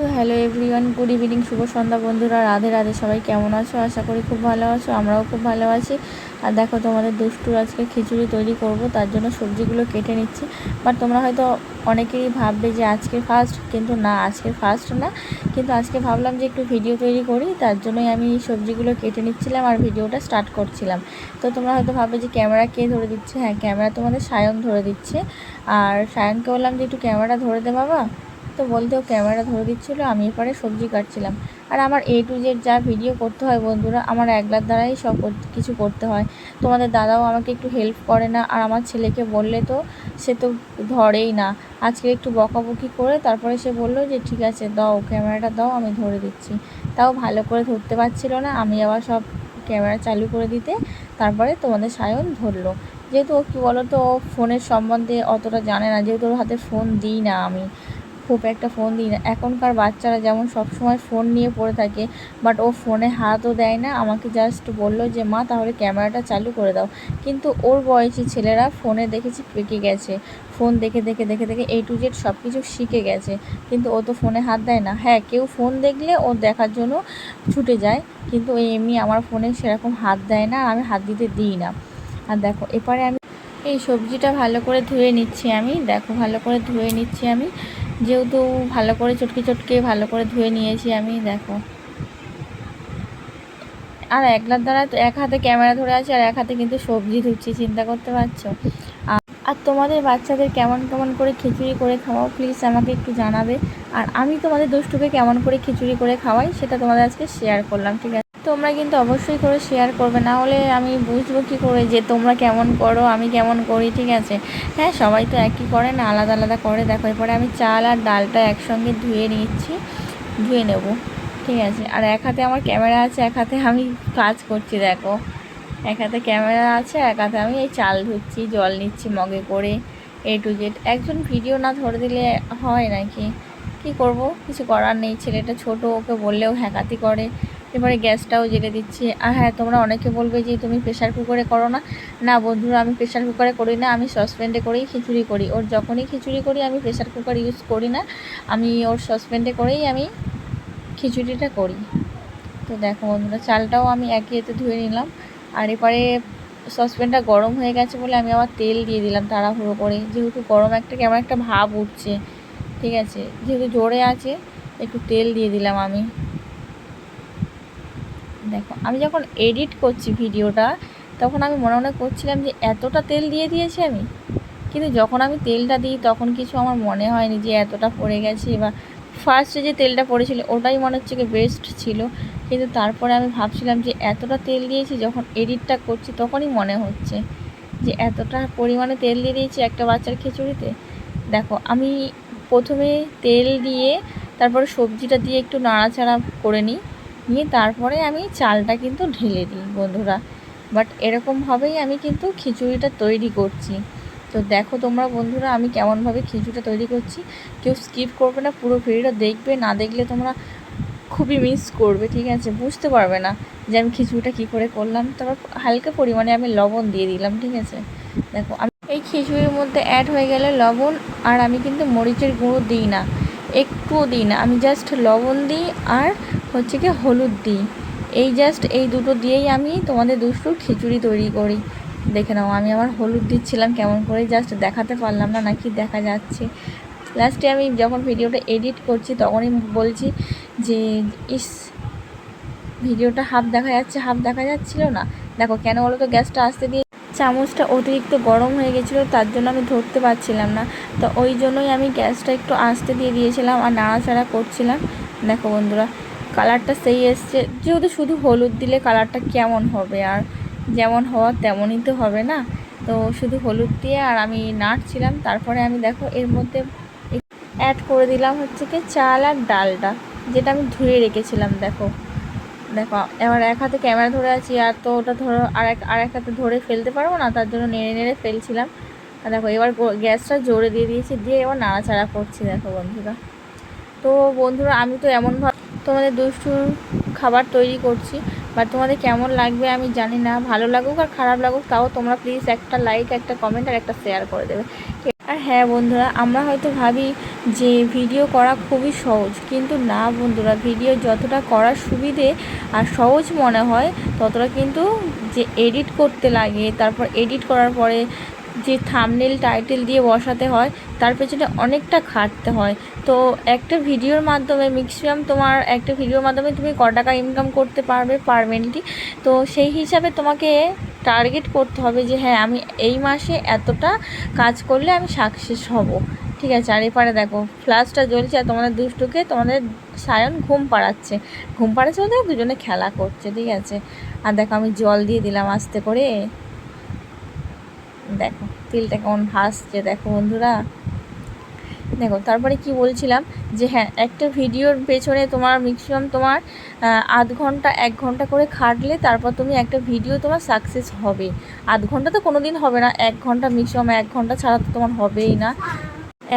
তো hello everyone good evening শুভ সন্ধ্যা বন্ধুরা, রাধে রাধে, সবাই কেমন আছো? আশা করি খুব ভালো আছো, আমরাও খুব ভালো আছি। আর দেখো তোমাদের দুষ্টুর আজকে খিচুড়ি তৈরি করব, তার জন্য সবজিগুলো কেটে নিচ্ছি। বাট তোমরা হয়তো অনেকেই ভাববে যে আজকে ফার্স্ট কিন্তু না, আজকে ফার্স্ট না। কিন্তু আজকে ভাবলাম যে একটু ভিডিও তৈরি করি, তার জন্যই আমি এই সবজিগুলো কেটে নিচ্ছিলাম আর ভিডিওটা স্টার্ট করছিলাম। তো তোমরা হয়তো ভাববে যে ক্যামেরা কে ধরে দিচ্ছে? হ্যাঁ ক্যামেরা তোমাদের সায়ন ধরে দিচ্ছে। আর সায়নকে বললাম যে একটু ক্যামেরা ধরে দে বাবা। বলতে ও ক্যামেরা ধরে দিচ্ছিল, আমি এপারে সবজি কাটছিলাম। আর আমার এ টু জেড যা ভিডিও করতে হয় বন্ধুরা, আমার একলার দ্বারাই সব কিছু করতে হয়। তোমাদের দাদাও আমাকে একটু হেল্প করে না, আর আমার ছেলেকে বললে তো সে তো ধরেই না। আজকে একটু বকাবকি করে তারপরে সে বলল যে, ঠিক আছে, দাও, ক্যামেরাটা দাও, আমি ধরে দিচ্ছি। তাও ভালো করে ধরতে পারছিল না, আমি আবার সব ক্যামেরা চালু করে দিতে তারপরে তোমাদের সায়ন ধরলো। যেহেতু ও কী বলো তো ফোনের সম্বন্ধে অতটা জানে না, যেহেতু ওর হাতে ফোন দিই না আমি। খুব একটা ফোন দিই না। এখনকার বাচ্চারা যেমন সব সময় ফোন নিয়ে পড়ে থাকে বাট ও ফোনে হাতও দেয় না। আমাকে জাস্ট বলল যে, মা, তাহলে ক্যামেরাটা চালু করে দাও। কিন্তু ওর বয়সী ছেলেরা ফোনে দেখেছি পেকে গেছে। ফোন দেখে দেখে দেখে দেখে এই টু জেড সব কিছু শিখে গেছে। কিন্তু ও তো ফোনে হাত দেয় না। হ্যাঁ কেউ ফোন দেখলে ও দেখার জন্য ছুটে যায়, কিন্তু এমনি আমার ফোনে সেরকম হাত দেয় না আমি হাত দিতে দিই না। আর দেখো, এপারে আমি এই সবজিটা ভালো করে ধুয়ে নিচ্ছি আমি। দেখো, ভালো করে ধুয়ে নিচ্ছি আমি। যেহেতু ভালো করে চটকে চটকে ভালো করে ধুয়ে নিয়েছি আমি, দেখো। আর একলার দ্বারা তো এক হাতে ক্যামেরা ধরে আছে, আর এক হাতে কিন্তু সবজি ধুচ্ছি, চিন্তা করতে পারছ? আর- তোমাদের বাচ্চাদের কেমন কেমন করে খিচুড়ি করে খাওয়াও প্লিজ আমাকে একটু জানাবে। আর আমি তোমাদের দুষ্টুকে কেমন করে খিচুড়ি করে খাওয়াই, সেটা তোমাদের আজকে শেয়ার করলাম, ঠিক আছে? তোমরা কিন্তু অবশ্যই করে শেয়ার করবে। না হলে আমি বুঝব কী করে যে তোমরা কেমন করো, আমি কেমন করি, ঠিক আছে? হ্যাঁ সবাই তো একই করে না, আলাদা আলাদা করে। দেখো, এরপরে আমি চাল আর ডালটা একসঙ্গে ধুয়ে নিচ্ছি, ধুয়ে নেব, ঠিক আছে? আর এক হাতে আমার ক্যামেরা আছে, এক হাতে আমি কাজ করছি, দেখো। এক হাতে ক্যামেরা আছে, এক হাতে আমি এই চাল ধুচ্ছি, জল নিচ্ছি মগে করে এ টু জেড একজন ভিডিও না ধরে দিলে হয় নাকি? কি করব? কিছু করার নেই, ছেলেটা ছোট, ওকে বললেও হ্যাকাতি করে। এবারে গ্যাসটাও জেলে দিচ্ছি। আর হ্যাঁ তোমরা অনেকে বলবে যে তুমি প্রেশার কুকারে করো না। না বন্ধুরা, আমি প্রেশার কুকারে করি না, আমি সসপ্যান্ডে করেই খিচুড়ি করি। ওর যখনই খিচুড়ি করি, আমি প্রেশার কুকার ইউজ করি না। আমি ওর সসপ্যান্ডে করেই আমি খিচুড়িটা করি। তো দেখো বন্ধুরা, চালটাও আমি একই এতে ধুয়ে নিলাম। আর এবারে সসপ্যানটা গরম হয়ে গেছে বলে আমি আবার তেল দিয়ে দিলাম তাড়াহুড়ো করে। যেহেতু গরম একটা, কেমন একটা ভাব উঠছে, ঠিক আছে? যেহেতু জোরে আছে, একটু তেল দিয়ে দিলাম আমি। দেখো, আমি যখন এডিট করছি ভিডিওটা তখন আমি মনে মনে করছিলাম যে এতটা তেল দিয়ে দিয়েছি আমি। কিন্তু যখন আমি তেলটা দিই, তখন কিছু আমার মনে হয়নি যে এতটা পড়ে গেছে বা ফার্স্টে যে তেলটা পড়েছিল, ওটাই মনে হচ্ছে কি বেস্ট ছিল। কিন্তু তারপরে আমি ভাবছিলাম যে এতটা তেল দিয়েছি, যখন এডিটটা করছি, তখনই মনে হচ্ছে যে এতটা পরিমাণে তেল দিয়ে দিয়েছি একটা বাচ্চার খিচুড়িতে। দেখো, আমি প্রথমে তেল দিয়ে, তারপরে সবজিটা দিয়ে একটু নাড়াচাড়া করে নিই। নিয়ে তারপরে আমি চালটা কিন্তু ঢেলে দিই, বন্ধুরা। বাট এরকমভাবেই আমি কিন্তু খিচুড়িটা তৈরি করছি। তো দেখো তোমরা বন্ধুরা, আমি কেমনভাবে খিচুড়িটা তৈরি করছি। কেউ স্কিপ করবে না, পুরো ভিডিওটা দেখবে, না দেখলে তোমরা খুবই মিস করবে, ঠিক আছে? বুঝতে পারবে না যে আমি খিচুড়িটা কী করে করলাম। তারপর হালকা পরিমাণে আমি লবণ দিয়ে দিলাম, ঠিক আছে? দেখো, আমি এই খিচুড়ির মধ্যে অ্যাড হয়ে গেলে লবণ আর আমি কিন্তু মরিচের গুঁড়ো দিই না, একটুও দিই না। আমি জাস্ট লবণ দিই আর হচ্ছে কি হলুদ দিই। এই জাস্ট এই দুটো দিয়েই আমি তোমাদের দুষ্টুর খিচুড়ি তৈরি করি। দেখে নাও, আমি আমার হলুদ দিচ্ছিলাম, কেমন করে জাস্ট দেখাতে পারলাম না, নাকি দেখা যাচ্ছে। লাস্টে আমি যখন ভিডিওটা এডিট করছি, তখনই বলছি যে, ইস ভিডিওটা হাফ দেখা যাচ্ছে হাফ দেখা যাচ্ছিল না। দেখো কেন বলো তো গ্যাসটা আসতে দিয়ে চামচটা অতিরিক্ত গরম হয়ে গেছিল, তার জন্য আমি ধরতে পারছিলাম না। তো ওই জন্যই আমি গ্যাসটা একটু আস্তে দিয়ে দিয়েছিলাম, আর নাড়াচাড়া করছিলাম। দেখো বন্ধুরা কালারটা সেই এসছে। যেহেতু শুধু হলুদ দিলে কালারটা কেমন হবে? আর যেমন হওয়ার তেমনই তো হবে না? তো শুধু হলুদ দিয়ে আর আমি নাড়ছিলাম, তারপরে আমি দেখো এর মধ্যে অ্যাড করে দিলাম হচ্ছে কি চাল আর ডালটা যেটা আমি ধুয়ে রেখেছিলাম, দেখো। দেখো, এবার এক হাতে ক্যামেরা ধরে আছি, আর তো ওটা ধরো আর এক আর এক হাতে ধরে ফেলতে পারব না, তার জন্য নেড়ে নেড়ে ফেলছিলাম। আর দেখো, এবার গ্যাসটা জোরে দিয়ে দিয়েছি, দিয়ে এবার নাড়াচাড়া করছি, দেখো বন্ধুরা। তো বন্ধুরা, আমি তো এমনভাবে তোমাদের দুষ্টুর খাবার তৈরি করছি বাট তোমাদের কেমন লাগবে আমি জানি না, ভালো লাগুক আর খারাপ লাগুক, তাও তোমরা প্লিজ একটা লাইক একটা কমেন্ট আর একটা শেয়ার করে দেবে। আর হ্যাঁ বন্ধুরা, আমরা হয়তো ভাবি যে ভিডিও করা খুবই সহজ, কিন্তু না বন্ধুরা ভিডিও যতটা করার সুবিধে আর সহজ মনে হয়, ততটা কিন্তু যে এডিট করতে লাগে, তারপর এডিট করার পরে যে থামনেল টাইটেল দিয়ে বসাতে হয় তার পেছনে অনেকটা খাটতে হয়। তো একটা ভিডিওর মাধ্যমে ম্যাক্সিমাম তোমার একটা ভিডিওর মাধ্যমে তুমি ক টাকা ইনকাম করতে পারবে পারমেন্টলি তো সেই হিসাবে তোমাকে টার্গেট করতে হবে যে হ্যাঁ আমি এই মাসে এতটা কাজ করলে আমি সাকসেস হব। ঠিক আছে? আর এপারে দেখো ফ্লাশটা জ্বলছে আর তোমাদের দুষ্টুকে তোমাদের সায়ন ঘুম পাড়াচ্ছে। ঘুম পাড়াচ্ছে বলতে দুজনে খেলা করছে, ঠিক আছে? আর দেখো, আমি জল দিয়ে দিলাম আস্তে করে। দেখো তিলটা কেমন ভাসছে দেখো বন্ধুরা। দেখো, তারপরে কি বলছিলাম? যে হ্যাঁ একটা ভিডিওর পেছনে তোমার ম্যাক্সিমাম তোমার আধ ঘণ্টা, এক ঘণ্টা করে খাটলে তারপর তুমি একটা ভিডিও তোমার সাকসেস হবে। আধ ঘণ্টা তো কোনো দিন হবে না, এক ঘণ্টা ম্যাক্সিমাম এক ঘণ্টা ছাড়া তো তোমার হবেই না।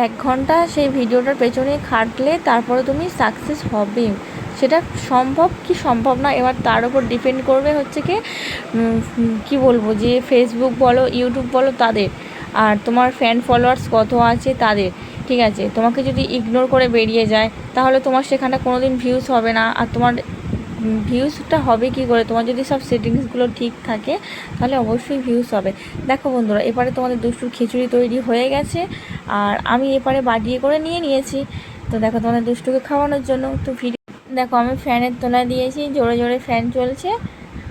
এক ঘণ্টা সেই ভিডিওটার পেছনে খাটলে তারপরে তুমি সাকসেস হবে সেটা সম্ভব কি সম্ভব না, এবার তার উপর ডিপেন্ড করবে হচ্ছে কি কি বলব, যে ফেসবুক বলো ইউটিউব বলো, তাদের। আর তোমার ফ্যান ফলোয়ার্স কত আছে, তাদের। ঠিক আছে, তোমাকে যদি ইগনোর করে বেরিয়ে যায়, তাহলে তোমার সেখানে কোনো দিন ভিউজ হবে না। আর তোমার ভিউজটা হবে কি করে? তোমার যদি সব সেটিংসগুলো ঠিক থাকে, তাহলে অবশ্যই ভিউজ হবে। দেখো বন্ধুরা, এপারে তোমাদের দুষ্টুর খিচুড়ি তৈরি হয়ে গেছে, আর আমি এপারে বাটিয়ে করে নিয়ে নিয়েছি। তো দেখো তোমাদের দুষ্টুকে খাওয়ানোর জন্য, তো ভিডিও দেখো আমি ফ্যানের তলায় দিয়েছি, জোরে জোরে ফ্যান চলছে।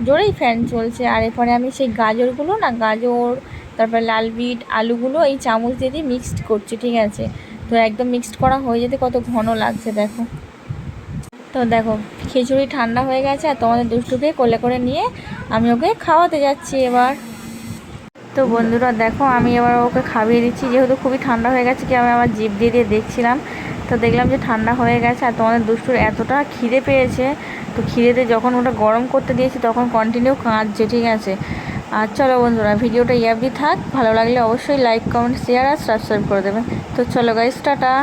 জোরেই ফ্যান চলছে। আর এরপরে আমি সেই গাজরগুলো না, গাজর, তারপরে লাল বিট, আলুগুলো এই চামচ দিয়ে দিয়ে মিক্সড করছি, ঠিক আছে? তো একদম মিক্সড করা হয়ে যেতে কত ঘন লাগছে, দেখো। তো দেখো, খিচুড়ি ঠান্ডা হয়ে গেছে, আর তোমাদের দুষ্টুকে কোলে করে নিয়ে আমি ওকে খাওয়াতে যাচ্ছি এবার। তো বন্ধুরা, দেখো, আমি এবার ওকে খাবিয়ে দিচ্ছি, যেহেতু খুবই ঠান্ডা হয়ে গেছে, কি আমি আমার জিভ দিয়ে দিয়ে দেখছিলাম। তো দেখলাম যে ঠান্ডা হয়ে গেছে আর তোমাদের দুষ্টুর এতটা খিদে পেয়েছে। তো খিদেতে যখন ওটা গরম করতে দিয়েছি তখন কন্টিনিউ কাঁদছে, ঠিক আছে? আর চলো বন্ধুরা, ভিডিওটা ইয়াবি থাক। ভালো লাগলে অবশ্যই লাইক কমেন্ট শেয়ার আর সাবস্ক্রাইব করে দেবেন। তো চলো গাইস টাটা।